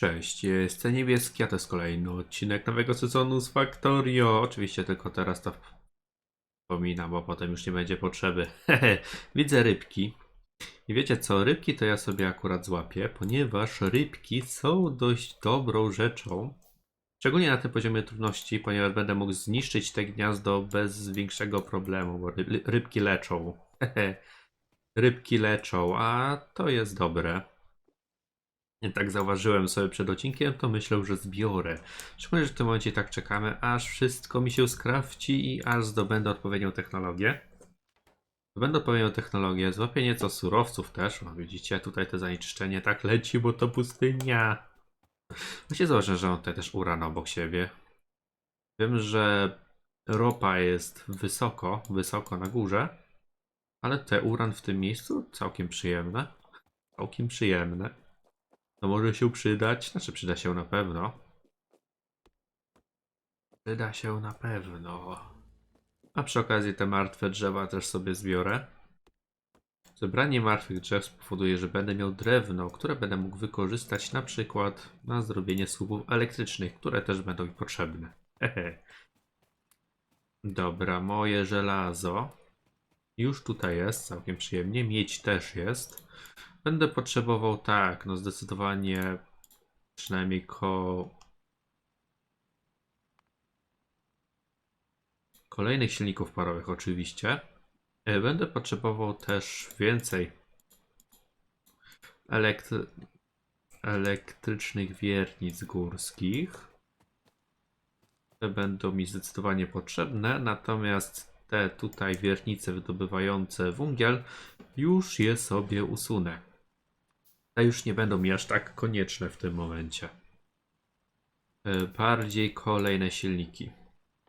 Cześć, jest niebieski, a to jest kolejny odcinek nowego sezonu z Factorio. Oczywiście tylko teraz to wspominam, bo potem już nie będzie potrzeby. Widzę rybki. I wiecie co, rybki to ja sobie akurat złapię, ponieważ rybki są dość dobrą rzeczą. Szczególnie na tym poziomie trudności, ponieważ będę mógł zniszczyć te gniazdo bez większego problemu, bo ryb, rybki leczą. Rybki leczą, a to jest dobre. Tak zauważyłem sobie przed odcinkiem, to myślę, że zbiorę. Szczególnie, że w tym momencie tak czekamy, aż wszystko mi się skrawci i aż zdobędę odpowiednią technologię. Zdobędę odpowiednią technologię, złapię nieco surowców też. No widzicie, tutaj to zanieczyszczenie tak leci, bo to pustynia. Właśnie zauważyłem, że mam tutaj też uran obok siebie. Wiem, że ropa jest wysoko, wysoko na górze, ale te uran w tym miejscu całkiem przyjemne. Całkiem przyjemne. To może się przydać, znaczy przyda się na pewno. Przyda się na pewno. A przy okazji te martwe drzewa też sobie zbiorę. Zebranie martwych drzew spowoduje, że będę miał drewno, które będę mógł wykorzystać na przykład na zrobienie słupów elektrycznych, które też będą mi potrzebne. Hehe. Dobra, moje żelazo. Już tutaj jest, całkiem przyjemnie. Miedź też jest. Będę potrzebował tak, no zdecydowanie przynajmniej ko... Kolejnych silników parowych oczywiście. E, Będę potrzebował też więcej elektry... elektrycznych wiernic górskich. Te będą mi zdecydowanie potrzebne, natomiast te tutaj wiernice wydobywające węgiel już je sobie usunę. Już nie będą mi aż tak konieczne w tym momencie. E, Bardziej kolejne silniki.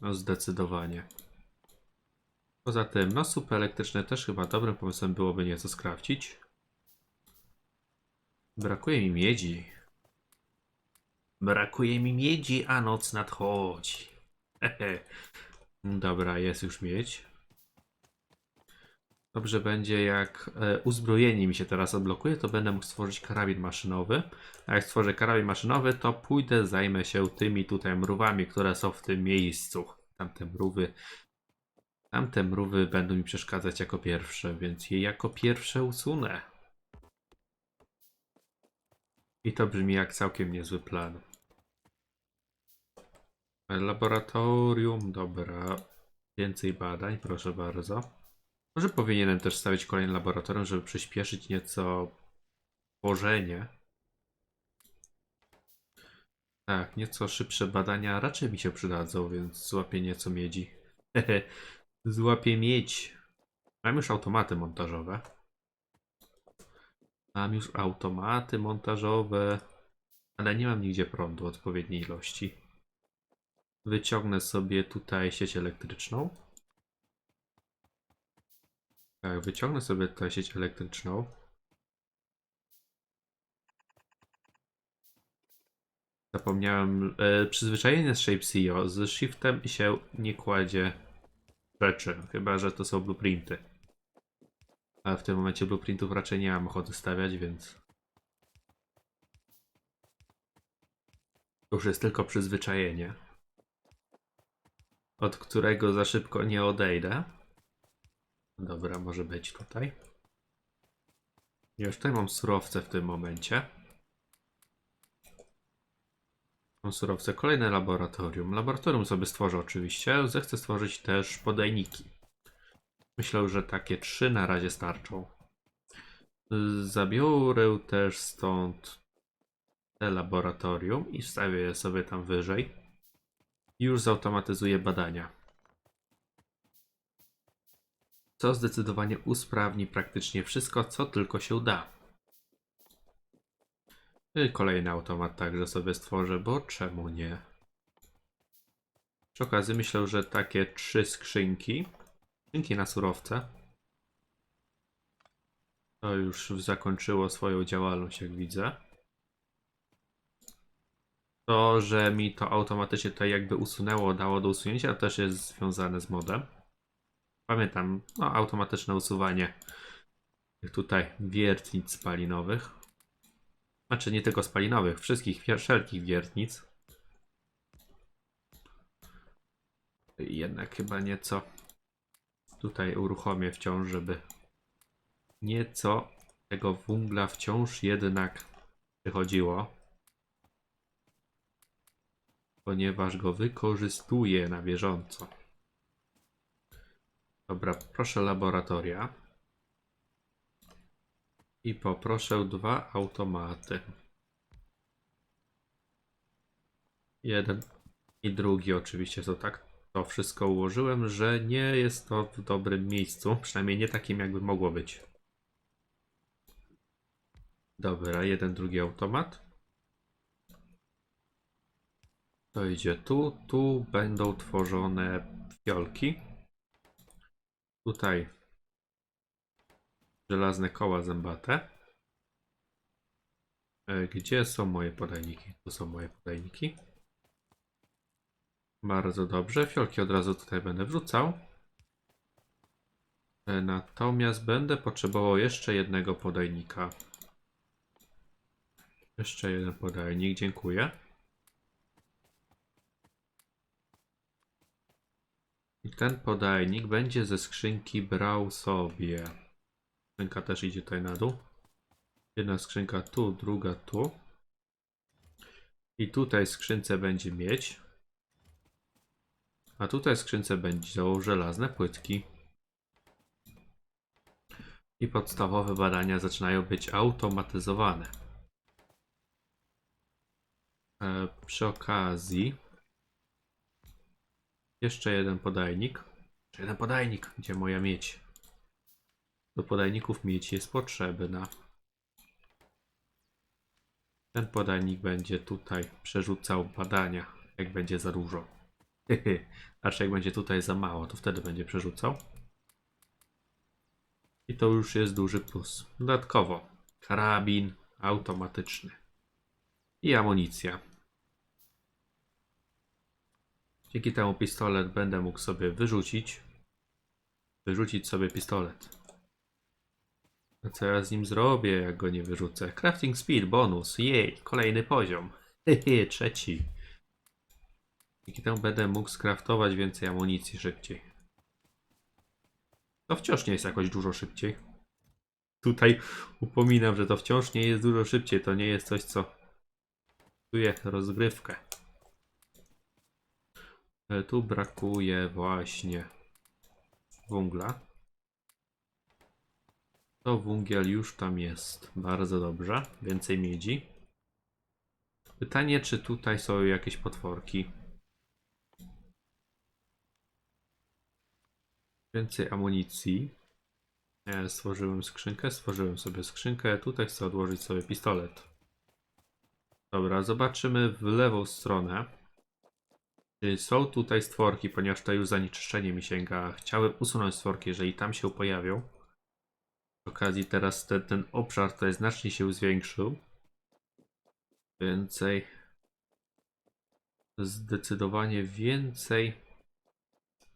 No zdecydowanie. Poza tym, no słupy elektryczne też chyba dobrym pomysłem byłoby nieco skrawcić. Brakuje mi miedzi. Brakuje mi miedzi, a noc nadchodzi. Dobra, jest już miedź. Dobrze będzie, jak e, uzbrojenie mi się teraz odblokuje, to będę mógł stworzyć karabin maszynowy. A jak stworzę karabin maszynowy, to pójdę, zajmę się tymi tutaj mrówami, które są w tym miejscu. Tamte mrówy. Tamte mrówy będą mi przeszkadzać jako pierwsze, więc je jako pierwsze usunę. I to brzmi jak całkiem niezły plan. Laboratorium, dobra. Więcej badań, proszę bardzo. Może powinienem też stawić kolejne laboratorium, żeby przyspieszyć nieco tworzenie. Tak, nieco szybsze badania raczej mi się przydadzą, więc złapię nieco miedzi. Złapię miedź. Mam już automaty montażowe. Mam już automaty montażowe, ale nie mam nigdzie prądu odpowiedniej ilości. Wyciągnę sobie tutaj sieć elektryczną. Tak, wyciągnę sobie tutaj sieć elektryczną. Zapomniałem, e, przyzwyczajenie z Shape CEO z Shiftem się nie kładzie rzeczy, chyba że to są blueprinty. Ale w tym momencie blueprintów raczej nie mam ochoty stawiać, więc już jest tylko przyzwyczajenie, od którego za szybko nie odejdę. Dobra, może być tutaj. Już tutaj mam surowce w tym momencie. Mam surowce. Kolejne laboratorium. Laboratorium sobie stworzę oczywiście. Zechcę stworzyć też podajniki. Myślę, że takie trzy na razie starczą. Zabiorę też stąd te laboratorium i wstawię je sobie tam wyżej. Już zautomatyzuję badania co zdecydowanie usprawni praktycznie wszystko, co tylko się da. I kolejny automat także sobie stworzę, bo czemu nie? Przy okazji myślę, że takie trzy skrzynki, skrzynki na surowce, to już zakończyło swoją działalność, jak widzę. To, że mi to automatycznie tutaj jakby usunęło, dało do usunięcia, też jest związane z modem. Pamiętam, no automatyczne usuwanie tych tutaj wiertnic spalinowych. Znaczy nie tylko spalinowych, wszystkich, wszelkich wiertnic. Jednak chyba nieco tutaj uruchomię wciąż, żeby nieco tego węgla wciąż jednak wychodziło. Ponieważ go wykorzystuję na bieżąco. Dobra, proszę laboratoria. I poproszę dwa automaty. Jeden i drugi oczywiście to tak to wszystko ułożyłem, że nie jest to w dobrym miejscu. Przynajmniej nie takim jakby mogło być. Dobra, jeden, drugi automat. To idzie tu, tu będą tworzone fiolki. Tutaj żelazne koła zębate. E, Gdzie są moje podajniki? Tu są moje podajniki. Bardzo dobrze. Fiolki od razu tutaj będę wrzucał. E, Natomiast będę potrzebował jeszcze jednego podajnika. Jeszcze jeden podajnik, dziękuję. I ten podajnik będzie ze skrzynki brał sobie. Skrzynka też idzie tutaj na dół. Jedna skrzynka tu, druga tu. I tutaj skrzynce będzie miedź. A tutaj skrzynce będą żelazne płytki. I podstawowe badania zaczynają być automatyzowane. E, przy okazji jeszcze jeden podajnik. Jeszcze jeden podajnik. Gdzie moja miedź? Do podajników miedź jest potrzebna. Ten podajnik będzie tutaj przerzucał badania, jak będzie za dużo. Znaczy, jak będzie tutaj za mało, to wtedy będzie przerzucał. I to już jest duży plus. Dodatkowo karabin automatyczny i amunicja. Dzięki temu pistolet będę mógł sobie wyrzucić. Wyrzucić sobie pistolet. A co ja z nim zrobię, jak go nie wyrzucę? Crafting speed, bonus. Jej, kolejny poziom. Hehe, trzeci. Dzięki temu będę mógł skraftować więcej amunicji szybciej. To wciąż nie jest jakoś dużo szybciej. Tutaj upominam, że to wciąż nie jest dużo szybciej. To nie jest coś, co psuje rozgrywkę. E, Tu brakuje właśnie węgla. To węgiel już tam jest. Bardzo dobrze. Więcej miedzi. Pytanie, czy tutaj są jakieś potworki? Więcej amunicji. E, Stworzyłem skrzynkę, stworzyłem sobie skrzynkę. Tutaj chcę odłożyć sobie pistolet. Dobra, zobaczymy w lewą stronę. Czy są tutaj stworki, ponieważ to już zanieczyszczenie mi sięga. Chciałem usunąć stworki, jeżeli tam się pojawią. Przy okazji teraz ten, ten obszar tutaj znacznie się zwiększył. Więcej. Zdecydowanie więcej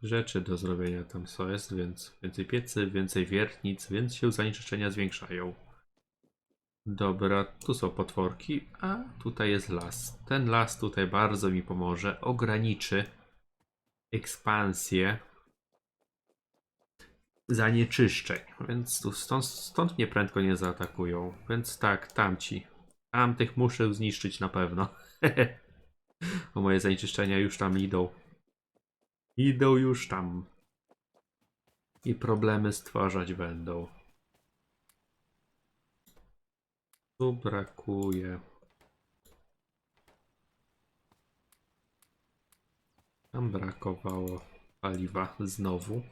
rzeczy do zrobienia tam co jest, więc więcej piecy, więcej wiertnic, więc się zanieczyszczenia zwiększają. Dobra, tu są potworki, a tutaj jest las. Ten las tutaj bardzo mi pomoże, ograniczy ekspansję zanieczyszczeń, więc tu stąd, stąd mnie prędko nie zaatakują. Więc tak, tamci. Tamtych muszę zniszczyć na pewno. Bo moje zanieczyszczenia już tam idą. Idą już tam. I problemy stwarzać będą. Tu brakuje. Tam brakowało paliwa znowu.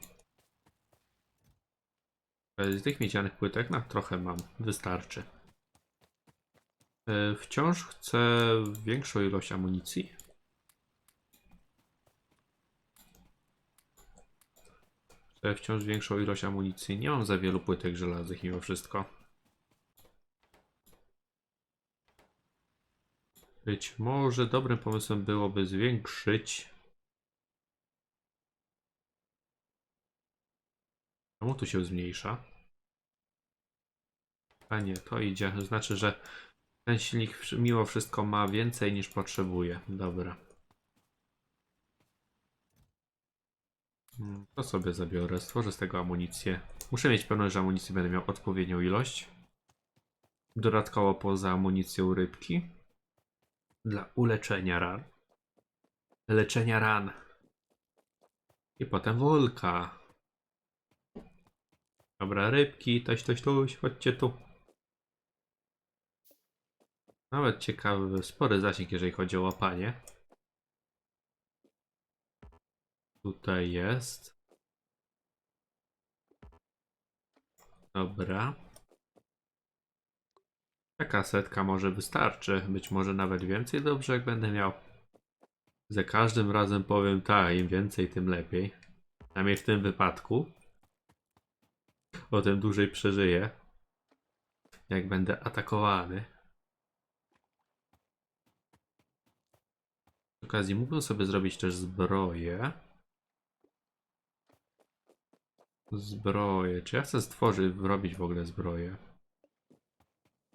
E, Z tych miedzianych płytek na trochę mam, wystarczy. E, Wciąż chcę większą ilość amunicji. Chcę wciąż większą ilość amunicji. Nie mam za wielu płytek żelaznych mimo wszystko. Być może dobrym pomysłem byłoby zwiększyć. Czemu tu się zmniejsza? A nie, to idzie. Znaczy, że Ten silnik mimo wszystko ma więcej niż potrzebuje. Dobra. Mm, To sobie zabiorę. Stworzę z tego amunicję. Muszę mieć pewność, że amunicji będę miał odpowiednią ilość. Dodatkowo poza amunicją rybki. Dla uleczenia ran. Leczenia ran. I potem wolka. Dobra, rybki, toś, toś, toś, chodźcie tu. Nawet ciekawy, spory zasięg, jeżeli chodzi o łapanie. Tutaj jest. Dobra. Taka setka może wystarczy. Być może nawet więcej dobrze, jak będę miał. Za każdym razem powiem tak, im więcej, tym lepiej. Przynajmniej w tym wypadku. O tym dłużej przeżyję. Jak będę atakowany. Z okazji mógłbym sobie zrobić też zbroję. Zbroję. Czy ja chcę stworzyć, robić w ogóle zbroję?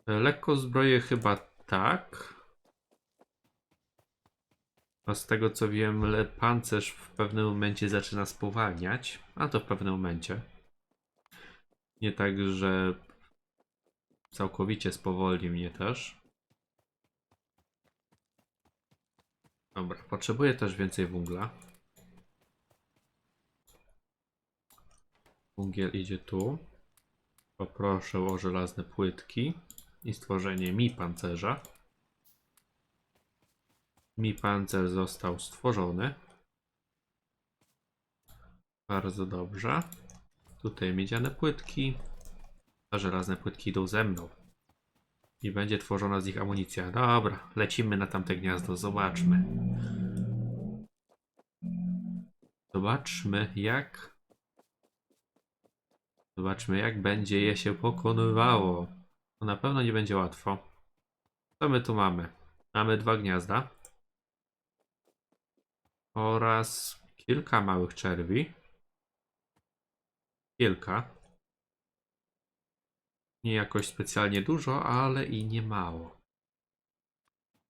Lekko zbroję chyba tak. A z tego co wiem, pancerz w pewnym momencie zaczyna spowalniać. A to w pewnym momencie. Nie tak, że całkowicie spowolni mnie też. Dobra, potrzebuję też więcej węgla. Węgiel idzie tu. Poproszę o żelazne płytki i stworzenie mi pancerza. Mi pancerz został stworzony. Bardzo dobrze. Tutaj miedziane płytki, a żelazne płytki idą ze mną. I będzie tworzona z nich amunicja. Dobra, lecimy na tamte gniazdo, zobaczmy. Zobaczmy jak. Zobaczmy jak będzie je się pokonywało. To na pewno nie będzie łatwo. Co my tu mamy? Mamy dwa gniazda. Oraz kilka małych czerwi. Kilka. Nie jakoś specjalnie dużo, ale i nie mało.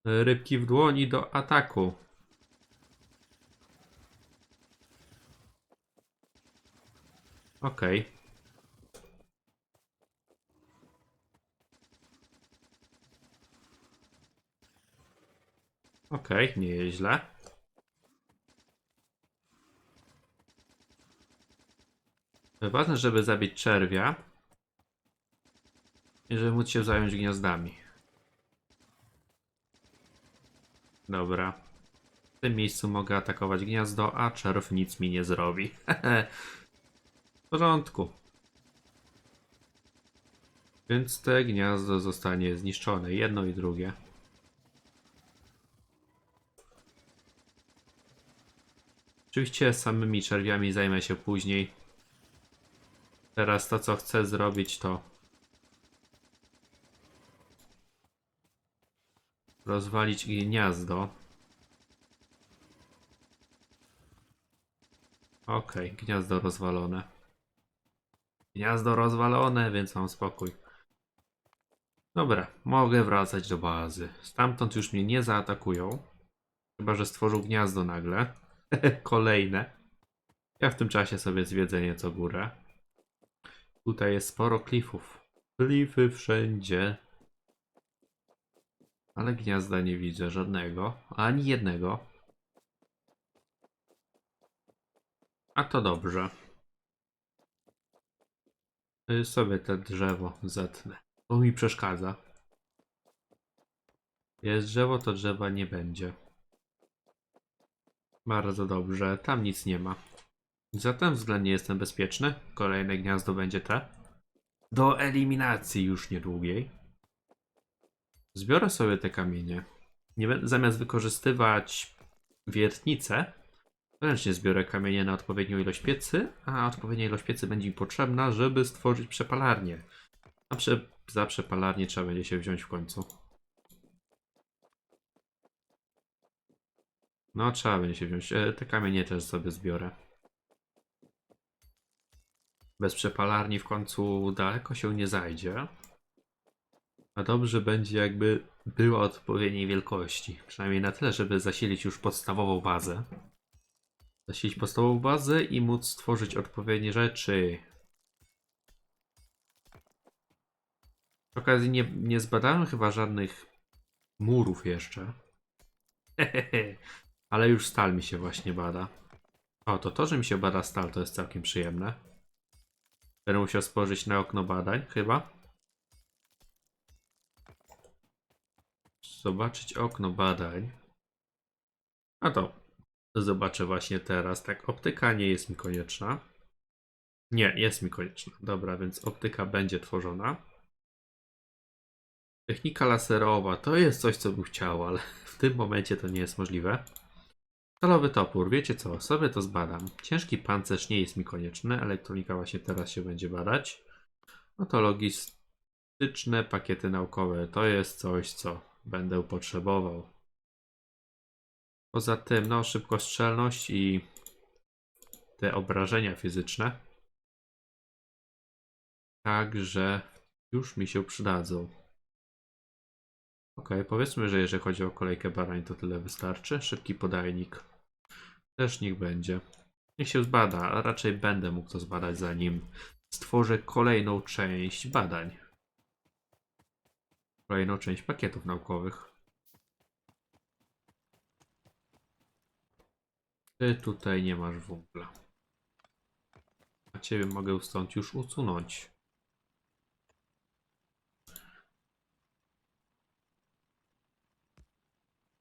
Rybki w dłoni do ataku. Okej. Okej, nie jest źle. Ważne, żeby zabić czerwia. I żeby móc się zająć gniazdami. Dobra. W tym miejscu mogę atakować gniazdo, a czerw nic mi nie zrobi. w porządku. Więc te gniazdo zostanie zniszczone. Jedno i drugie. Oczywiście samymi czerwiami zajmę się później. Teraz to, co chcę zrobić, to rozwalić gniazdo. Okej, gniazdo rozwalone. Gniazdo rozwalone, więc mam spokój. Dobra, mogę wracać do bazy. Stamtąd już mnie nie zaatakują. Chyba, że stworzą gniazdo nagle. Kolejne. Ja w tym czasie sobie zwiedzę nieco górę. Tutaj jest sporo klifów. Klify wszędzie. Ale gniazda nie widzę żadnego. Ani jednego. A to dobrze. Y, Sobie te drzewo zetnę. Bo mi przeszkadza. Jest drzewo, to drzewa nie będzie. Bardzo dobrze. Tam nic nie ma. Zatem względnie jestem bezpieczny. Kolejne gniazdo będzie te. Do eliminacji już niedługiej. Zbiorę sobie te kamienie. Nie zamiast wykorzystywać wiertnicę, ręcznie zbiorę kamienie na odpowiednią ilość piecy, a odpowiednia ilość piecy będzie mi potrzebna, żeby stworzyć przepalarnię. A prze, za przepalarnię trzeba będzie się wziąć w końcu. No, trzeba będzie się wziąć. E, Te kamienie też sobie zbiorę. Bez przepalarni w końcu daleko się nie zajdzie. A dobrze będzie, jakby była odpowiedniej wielkości. Przynajmniej na tyle, żeby zasilić już podstawową bazę. Zasilić podstawową bazę i móc stworzyć odpowiednie rzeczy. Przy okazji nie, nie zbadałem chyba żadnych murów jeszcze. Hehehe. Ale już stal mi się właśnie bada. O, to to, że mi się bada stal, to jest całkiem przyjemne. Będę musiał spojrzeć na okno badań, chyba. Zobaczyć okno badań. A to zobaczę właśnie teraz. Tak, optyka nie jest mi konieczna. Nie, jest mi konieczna. Dobra, więc optyka będzie tworzona. Technika laserowa to jest coś, co bym chciał, ale w tym momencie to nie jest możliwe. Stalowy topór, wiecie co, sobie to zbadam. Ciężki pancerz nie jest mi konieczny, elektronika właśnie teraz się będzie badać. No to logistyczne pakiety naukowe to jest coś, co będę potrzebował. Poza tym, no, szybkostrzelność i te obrażenia fizyczne. Także już mi się przydadzą. Ok, powiedzmy, że jeżeli chodzi o kolejkę barań, to tyle wystarczy. Szybki podajnik też niech będzie. Niech się zbada, a raczej będę mógł to zbadać, zanim stworzę kolejną część badań. Kolejną część pakietów naukowych. Ty tutaj nie masz węgla. A ciebie mogę stąd już usunąć.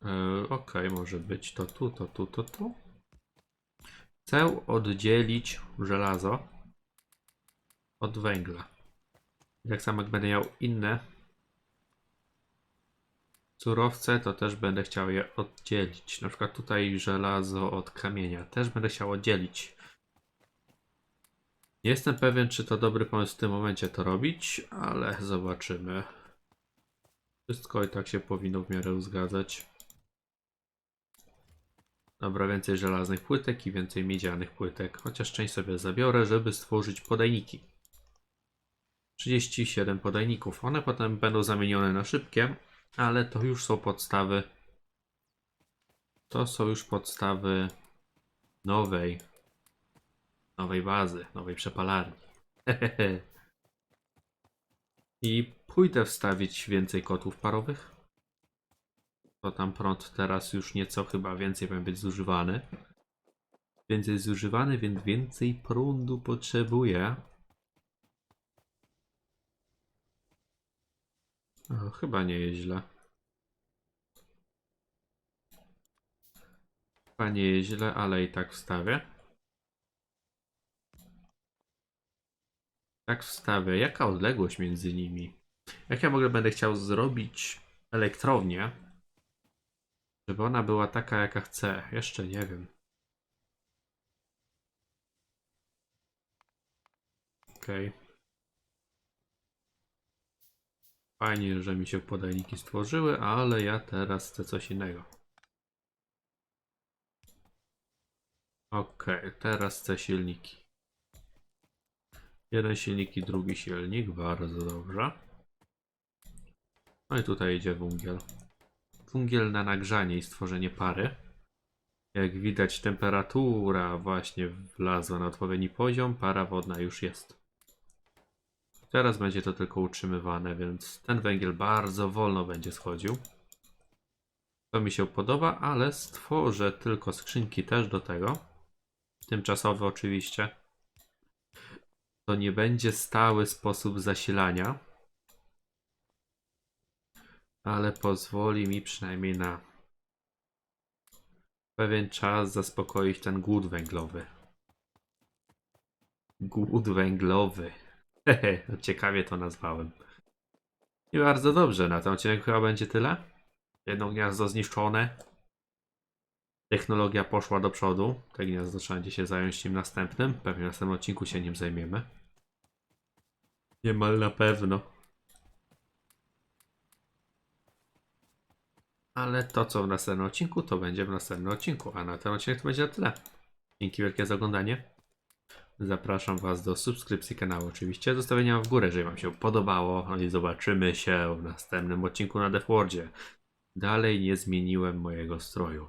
Yy, ok, może być to tu, to tu, to tu. Chcę oddzielić żelazo od węgla. Tak samo jak będę miał inne surowce, to też będę chciał je oddzielić. Na przykład tutaj żelazo od kamienia. Też będę chciał oddzielić. Nie jestem pewien, czy to dobry pomysł w tym momencie to robić, ale zobaczymy. Wszystko i tak się powinno w miarę zgadzać. Dobra, więcej żelaznych płytek i więcej miedzianych płytek. Chociaż część sobie zabiorę, żeby stworzyć podajniki. 37 podajników. One potem będą zamienione na szybkie, ale to już są podstawy. To są już podstawy nowej, nowej bazy, nowej przepalarni. I pójdę wstawić więcej kotłów parowych. To tam prąd teraz już nieco chyba więcej powinien być zużywany. Więcej zużywany, więc więcej prądu potrzebuję. O, chyba nie jest źle. Chyba nie jest źle, ale i tak wstawię. Tak wstawię. Jaka odległość między nimi? Jak ja w ogóle będę chciał zrobić elektrownię, żeby ona była taka, jaka chcę. Jeszcze nie wiem. Okej. Fajnie, że mi się podajniki stworzyły, ale ja teraz chcę coś innego. Okej, teraz chcę silniki. Jeden silnik i drugi silnik, bardzo dobrze. No i tutaj idzie węgiel węgiel na nagrzanie i stworzenie pary. Jak widać temperatura właśnie wlazła na odpowiedni poziom, para wodna już jest. Teraz będzie to tylko utrzymywane, więc ten węgiel bardzo wolno będzie schodził. To mi się podoba, ale stworzę tylko skrzynki też do tego. Tymczasowe oczywiście. To nie będzie stały sposób zasilania ale pozwoli mi przynajmniej na pewien czas zaspokoić ten głód węglowy. Głód węglowy. Hehe, ciekawie to nazwałem. I bardzo dobrze, na ten odcinek chyba będzie tyle. Jedno gniazdo zniszczone. Technologia poszła do przodu. Te gniazdo trzeba będzie się zająć nim następnym. Pewnie w następnym odcinku się nim zajmiemy. Niemal na pewno. Ale to, co w następnym odcinku, to będzie w następnym odcinku. A na ten odcinek to będzie na tyle. Dzięki wielkie za oglądanie. Zapraszam Was do subskrypcji kanału oczywiście, zostawienia w górę, jeżeli Wam się podobało. No i zobaczymy się w następnym odcinku na Deathwordzie. Dalej nie zmieniłem mojego stroju.